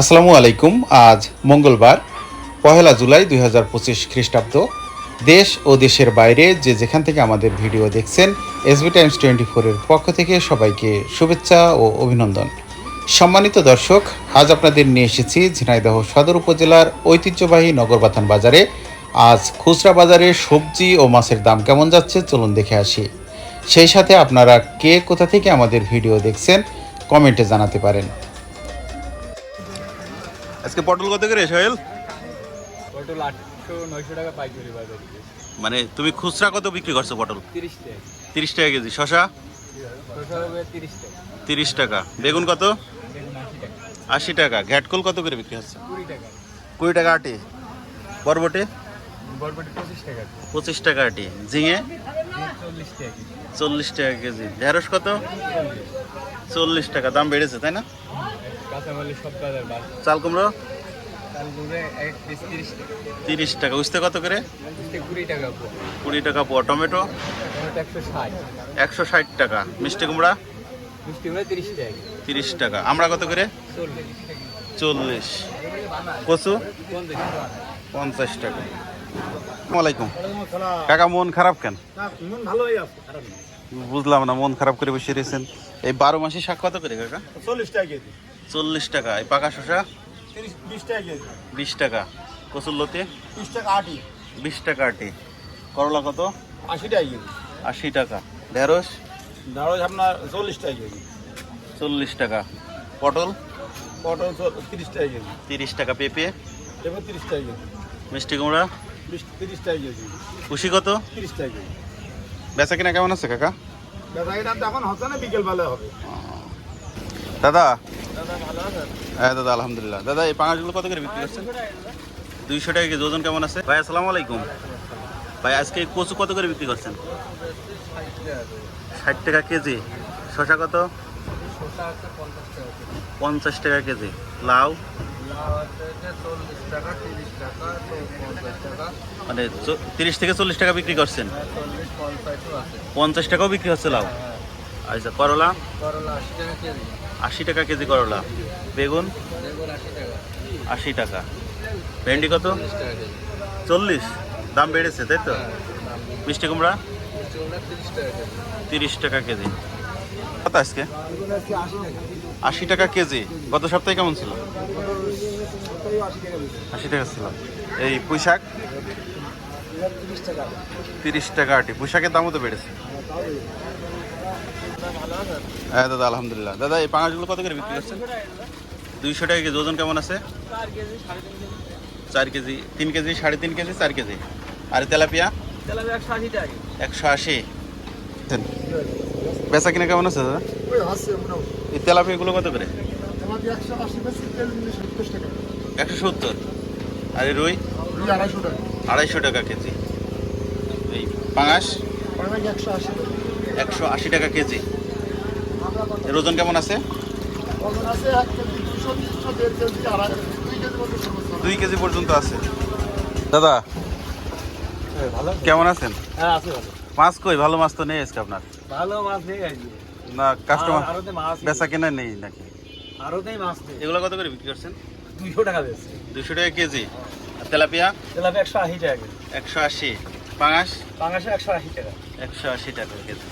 আসসালামু আলাইকুম। আজ মঙ্গলবার, পহেলা জুলাই দুই হাজার পঁচিশ খ্রিস্টাব্দ। দেশ ও দেশের বাইরে যে যেখান থেকে আমাদের ভিডিও দেখছেন এসবি টাইমস টোয়েন্টি ফোরের পক্ষ থেকে সবাইকে শুভেচ্ছা ও অভিনন্দন। সম্মানিত দর্শক, আজ আপনাদের নিয়ে এসেছি ঝিনাইদহ সদর উপজেলার ঐতিহ্যবাহী নগরবাথান বাজারে। আজ খুচরা বাজারে সবজি ও মাছের দাম কেমন যাচ্ছে, চলুন দেখে আসি। সেই সাথে আপনারা কে কোথা থেকে আমাদের ভিডিও দেখছেন, কমেন্টে জানাতে পারেন। আজকে পটল কত করে সোহেল? পটল আটশো নয়শো টাকা পাইকারি বাজারে। মানে তুমি খুচরা কত বিক্রি করছ পটল? তিরিশ টাকা। তিরিশ টাকা কেজি। শশা তিরিশ টাকা। বেগুন কত? আশি টাকা। ঘ্যাটকল কত করে বিক্রি হচ্ছে? কুড়ি টাকা। আটি। বরবটি? পঁচিশ টাকা। আটি। ঝিঙে? চল্লিশ টাকা কেজি। ঢেঁড়স কত? চল্লিশ টাকা। দাম বেড়েছে তাই না? কাঁচামালের সব বাজার বাদ চাল কুমড়ো? তিরিশ টাকা। উস্তে কত করে? কুড়ি টাকা পোয়া। পোয়া। টমেটো? একশো ষাট। টাকা। মিষ্টি কুমড়া? তিরিশ টাকা। আমরা কত করে? চল্লিশ কচু? পঞ্চাশ টাকা আসসালামু আলাইকুম কাকা মন খারাপ কেন? বুঝলাম না মন খারাপ করে বসে রয়েছেন। এই বারো মাসে শাক কত করে কাকা? চল্লিশ টাকা চল্লিশ টাকা। এই পাকা শশা বিশ টাকা কেজি। বিশ টাকা। আটি। বিশ টাকা আটি। করলা কত? আশি টাকা কেজি। আশি টাকা। ঢেঁড়স? ঢাড়স আপনার চল্লিশ টাকা কেজি। চল্লিশ টাকা। পটল? পটল তিরিশ টাকা কেজি। তিরিশ টাকা। পেঁপে? এবার তিরিশ টাকা কেজি। মিষ্টি কুমড়া? তিরিশ টাকা কেজি। কুশি কত? তিরিশ টাকা কেজি। বেচা কিনা কেমন আছে কাকা? এটা তো এখন হচ্ছে না বিকেল বেলা হবে দাদা হ্যাঁ দাদা, আলহামদুলিল্লাহ। দাদা, এই পাঙাশগুলো কত করে বিক্রি করছেন? দুইশো টাকা কেজি ওজন কেমন আছে? ভাই, আসসালামু আলাইকুম। ভাই, আজকে কচু কত করে বিক্রি করছেন? ষাট টাকা কেজি। শশা কত? পঞ্চাশ টাকা কেজি। লাউ? মানে তিরিশ থেকে চল্লিশ টাকা বিক্রি করছেন? পঞ্চাশ টাকাও বিক্রি হচ্ছে লাউ? আচ্ছা করলা? করলা আশি টাকা কেজি। আশি টাকা কেজি করলা। বেগুন? বেগুন আশি টাকা। আশি টাকা। ভেন্ডি কত? চল্লিশ দাম বেড়েছে তাই তো? মিষ্টি কুমড়া? তিরিশ টাকা কেজি। কত আজকে? আশি টাকা কেজি। গত সপ্তাহে কেমন ছিল? আশি টাকা ছিল। এই পুঁইশাক? তিরিশ টাকা। আটি। পুঁইশাকের দামও তো বেড়েছে। আছেন হ্যাঁ দাদা আলহামদুলিল্লাহ। দাদা এই পাঙাশগুলো কত করে বিক্রি করছেন? দুইশো টাকা কেজি ওজন কেমন আছে? চার কেজি তিন কেজি। সাড়ে তিন কেজি চার কেজি। আর তেলাপিয়া? একশো আশি বেচা কিনা কেমন আছে দাদা? এই তেলাপিয়াগুলো কত করে? একশো সত্তর আর রুই? আড়াইশো টাকা কেজি। এই পাঙাশ? একশো আশি টাকা কেজি। এর ওজন কেমন আছে? দুই কেজি পর্যন্ত আছে। দাদা কেমন আছেন? হ্যাঁ আছে ভালো। মাছ কই? ভালো মাছ তো নেই আজকে আপনার? ভালো মাছ নেই না কাস্টমার মাছ বেচা কেনা নেই নাকি? আরোতেই মাছ নেই। এগুলো কত করে বিক্রি করছেন? দুইশো টাকা বেশি দুশো টাকা কেজি। আর তেলাপিয়া? তেলাপি একশো আশি টাকা কেজি। একশো আশি। পাঙাশ? পাঙাশে একশো আশি টাকা। একশো আশি টাকা কেজি।